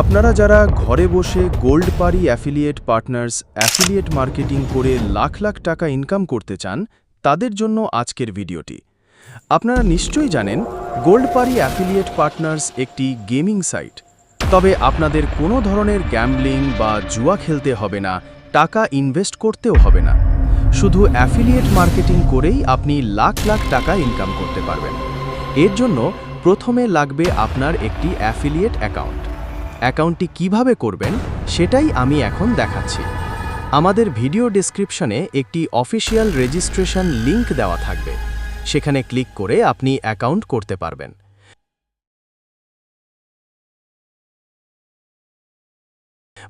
আপনারা যারা ঘরে বসে gold Pari affiliate partners affiliate marketing করে লাখ লাখ টাকা ইনকাম করতে চান, তাদের জন্য আজকের ভিডিওটি। আপনারা নিশ্চয়ই জানেন, গোল্ড পারি অ্যাফিলিয়েট পার্টনার্স একটি গেমিং সাইট। তবে আপনাদের কোনো ধরনের গ্যাম্বলিং বা জুয়া খেলতে হবে না, টাকা ইনভেস্ট করতেও হবে না। শুধু অ্যাফিলিয়েট মার্কেটিং করেই আপনি লাখ লাখ টাকা ইনকাম করতে পারবেন। এর জন্য প্রথমে লাগবে আপনার একটি অ্যাফিলিয়েট অ্যাকাউন্ট। অ্যাকাউন্টটি কীভাবে করবেন, সেটাই আমি এখন দেখাচ্ছি। আমাদের ভিডিও ডেসক্রিপশনে একটি অফিসিয়াল রেজিস্ট্রেশন লিংক দেওয়া থাকবে। সেখানে ক্লিক করে আপনি অ্যাকাউন্ট করতে পারবেন।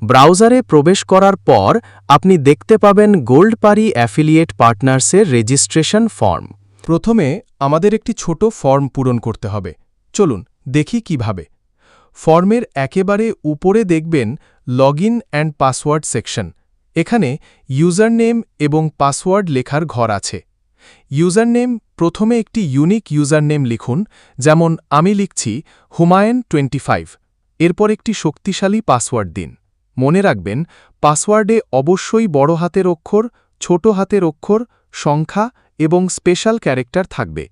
ব্রাউজারে প্রবেশ করার পর আপনি দেখতে পাবেন গোল্ড পারি অ্যাফিলিয়েট পার্টনার্সের রেজিস্ট্রেশন ফর্ম। প্রথমে আমাদের একটি ছোট ফর্ম পূরণ করতে হবে। চলুন, দেখি কীভাবে। ফর্মের একেবারে উপরে দেখবেন log in and password section. এখানে ইউজার নেম এবং পাসওয়ার্ড লেখার ঘর আছে। ইউজার নেম প্রথমে একটি ইউনিক ইউজার নেম লিখুন, যেমন আমি লিখছি হুমায়ুন টোয়েন্টি ফাইভ এরপর একটি শক্তিশালী পাসওয়ার্ড দিন। মনে রাখবেন, পাসওয়ার্ডে অবশ্যই বড় হাতের অক্ষর, ছোট হাতের অক্ষর, সংখ্যা এবং স্পেশাল ক্যারেক্টার থাকবে।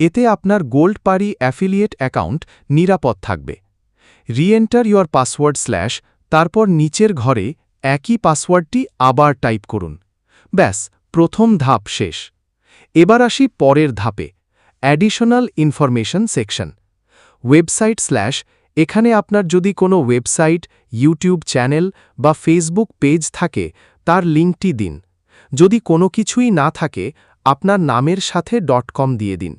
এতে আপনার গোল্ড পারি অ্যাফিলিয়েট অ্যাকাউন্ট নিরাপদ থাকবে। রিএন্টার ইউর পাসওয়ার্ড স্ল্যাশ তারপর নিচের ঘরে একই পাসওয়ার্ডটি আবার টাইপ করুন। ব্যাস, প্রথম ধাপ শেষ। এবার আসি পরের ধাপে additional information section website slash এখানে আপনার যদি কোনো ওয়েবসাইট ইউটিউব চ্যানেল বা ফেসবুক পেজ থাকে, তার লিঙ্কটি দিন। যদি কোনো কিছুই না থাকে, আপনার নামের সাথে ডট কম দিয়ে দিন।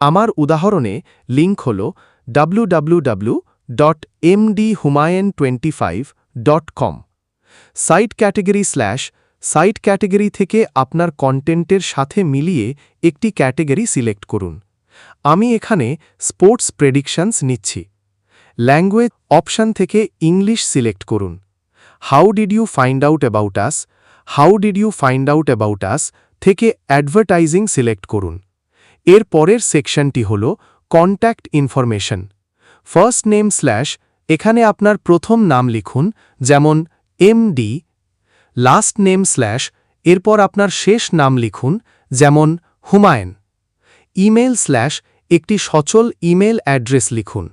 আমার উদাহরণে লিঙ্ক হল www dot MD Humayun twenty five dot com site category slash site category থেকে আপনার কন্টেন্টের সাথে মিলিয়ে একটি ক্যাটেগরি সিলেক্ট করুন। আমি এখানে স্পোর্টস প্রেডিকশনস নিচ্ছি। ল্যাঙ্গুয়েজ অপশান থেকে ইংলিশ সিলেক্ট করুন। How did you find out about us how did you find out about us থেকে অ্যাডভার্টাইজিং সিলেক্ট করুন। এর পরের সেকশনটি হল contact information first name slash এখানে আপনার প্রথম নাম লিখুন, যেমন এমডি লাস্ট নেম স্ল্যাশ এরপর আপনার শেষ নাম লিখুন, যেমন হুমায়ুন। ইমেল স্ল্যাশ একটি সচল ইমেল অ্যাড্রেস লিখুন।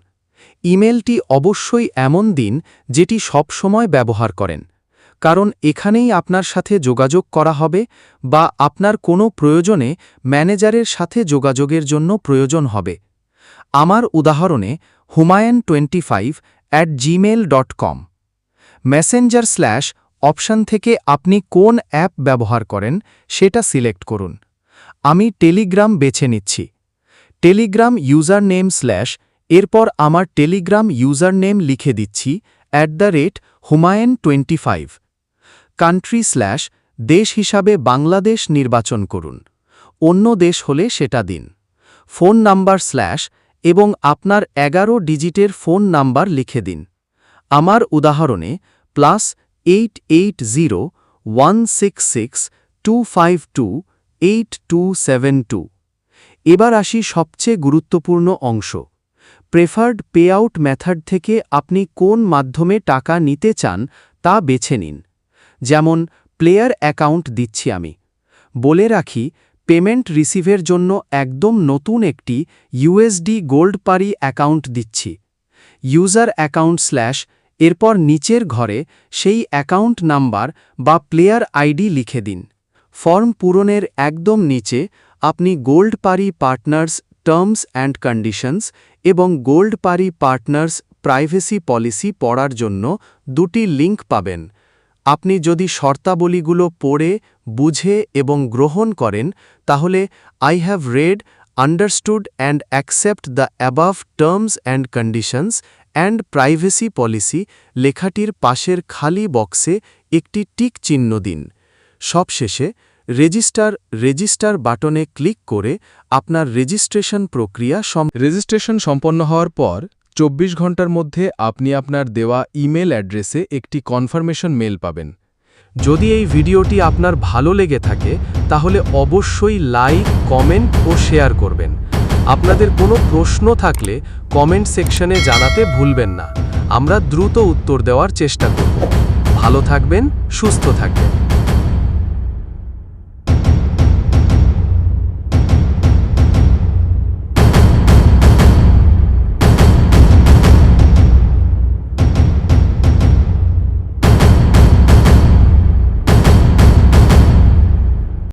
ইমেলটি অবশ্যই এমন দিন, যেটি সব সময় ব্যবহার করেন। কারণ এখানেই আপনার সাথে যোগাযোগ করা হবে, বা আপনার কোনো প্রয়োজনে ম্যানেজারের সাথে যোগাযোগের জন্য প্রয়োজন হবে। আমার উদাহরণে Humayun twenty five at Gmail dot com messenger slash option থেকে আপনি কোন অ্যাপ ব্যবহার করেন সেটা সিলেক্ট করুন। আমি টেলিগ্রাম বেছে নিচ্ছি। টেলিগ্রাম ইউজার নেম স্ল্যাশ এরপর আমার টেলিগ্রাম ইউজার নেম লিখে দিচ্ছি at the rate Humayun twenty five country slash দেশ হিসাবে বাংলাদেশ নির্বাচন করুন। অন্য দেশ হলে সেটা দিন। ফোন নাম্বার স্ল্যাশ এবং আপনার এগারো ডিজিটের ফোন নাম্বার লিখে দিন। আমার উদাহরণে plus eight eight zero one six six two five two eight two seven two এবার আসি সবচেয়ে গুরুত্বপূর্ণ অংশ। প্রেফার্ড পেআউট মেথড থেকে আপনি কোন মাধ্যমে টাকা নিতে চান তা বেছে নিন। যেমন প্লেয়ার অ্যাকাউন্ট দিচ্ছি আমি। বলে রাখি পেমেন্ট রিসিভের জন্য একদম নতুন একটি ইউএসডি গোল্ড পারি অ্যাকাউন্ট দিচ্ছি। ইউজার অ্যাকাউন্ট স্ল্যাশ, এরপর নিচের ঘরে সেই অ্যাকাউন্ট নাম্বার বা প্লেয়ার আইডি লিখে দিন। ফর্ম পূরণের একদম নিচে আপনি Gold Pari partners terms and conditions এবং Gold Pari partners privacy policy পড়ার জন্য দুটি লিঙ্ক পাবেন। আপনি যদি শর্তাবলীগুলো পড়ে, বুঝে এবং গ্রহণ করেন, তাহলে I have read understood and accept the above terms and conditions and privacy policy লেখাটির পাশের খালি বক্সে একটি টিক চিহ্ন দিন। সবশেষে রেজিস্টার রেজিস্টার বাটনে ক্লিক করে আপনার রেজিস্ট্রেশন প্রক্রিয়া রেজিস্ট্রেশন সম্পন্ন হওয়ার পর চব্বিশ ঘণ্টার মধ্যে আপনি আপনার দেওয়া ইমেল অ্যাড্রেসে একটি কনফার্মেশন মেল পাবেন। যদি এই ভিডিওটি আপনার ভালো লেগে থাকে, তাহলে অবশ্যই লাইক, কমেন্ট ও শেয়ার করবেন। আপনাদের কোনো প্রশ্ন থাকলে কমেন্ট সেকশনে জানাতে ভুলবেন না। আমরা দ্রুত উত্তর দেওয়ার চেষ্টা করব। ভালো থাকবেন, সুস্থ থাকবেন।